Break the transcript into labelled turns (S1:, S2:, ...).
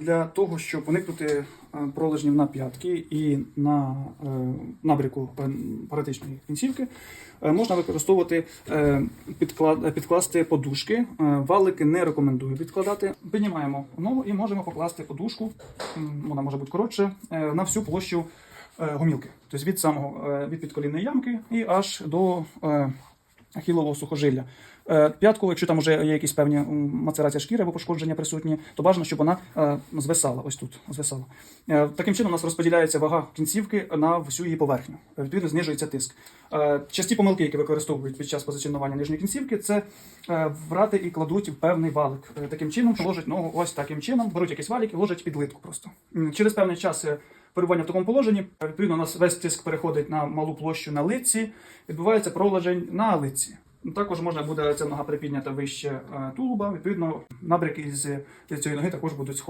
S1: для того, щоб уникнути е, пролежнів на п'ятки і на е, набряку пен- паратичної кінцівки, е, можна використовувати підкласти подушки. Валики не рекомендую підкладати. Піднімаємо ногу і можемо покласти подушку, вона може бути коротше, на всю площу гомілки. Тобто від самого від підколінної ямки і аж до ахілового сухожилля. Е, П'ятку, якщо там вже є якісь певні мацерація шкіри або пошкодження присутні, то бажано, щоб вона е, звисала ось тут. Звисала. Е, Таким чином у нас розподіляється вага кінцівки на всю її поверхню. Відповідно, знижується тиск. Часті помилки, які використовують під час позиціонування нижньої кінцівки, це брати і кладуть в певний валик. Таким чином ложать ногу ось таким чином, беруть якийсь валік і ложать під литку просто. Через певний час перебування в такому положенні, відповідно, у нас весь тиск переходить на малу площу на лиці, відбувається проложень на лиці. Також можна буде ця нога припіднята вище е, тулуба, відповідно, набряки з цієї ноги також будуть сходити.